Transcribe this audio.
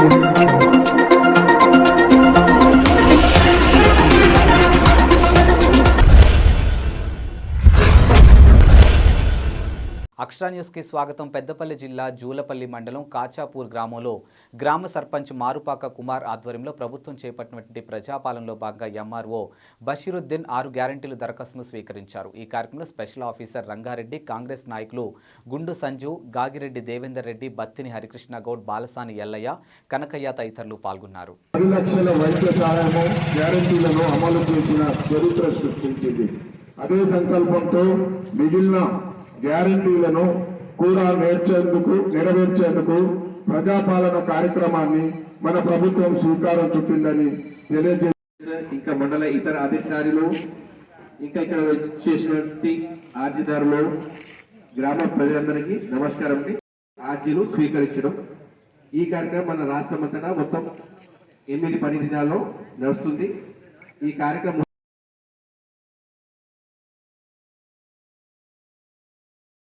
Thank you. అక్షరా న్యూస్కి స్వాగతం పెద్దపల్లి జిల్లా జూలపల్లి మండలం కాచాపూర్ గ్రామంలో గ్రామ సర్పంచ్ మారుపాక కుమార్ ఆధ్వర్యంలో ప్రభుత్వం చేపట్టినటువంటి ప్రజాపాలనలో భాగంగా ఎంఆర్ఓ బషీరుద్దీన్ ఆరు గ్యారంటీలు దరఖాస్తును స్వీకరించారు. ఈ కార్యక్రమంలో స్పెషల్ ఆఫీసర్ రంగారెడ్డి కాంగ్రెస్ నాయకులు గుండు సంజు గాగిరెడ్డి దేవేందర్ రెడ్డి బత్తిని హరికృష్ణ గౌడ్ బాలసాని ఎల్లయ్య కనకయ్య తదితరులు పాల్గొన్నారు. అమలు చేసిన చరిత్ర సృష్టించింది. అదే సంకల్పంతో మిగిలిన గ్యారంటీలను కూడా నేర్చేందుకు నెరవేర్చేందుకు ప్రజాపాలన కార్యక్రమాన్ని మన ప్రభుత్వం స్వీకారం చుట్టిందని తెలియజే ఇంకా మండల ఇతర అధికారులు ఇంకా ఇక్కడ చేసినటువంటి ఆర్జీదారులు గ్రామ ప్రజలందరికీ నమస్కారం అండి. ఆర్జీలు స్వీకరించడం. ఈ కార్యక్రమం మన రాష్ట్రం అంతటా మొత్తం ఎనిమిది పని దినాల్లో నడుస్తుంది. ఈ కార్యక్రమం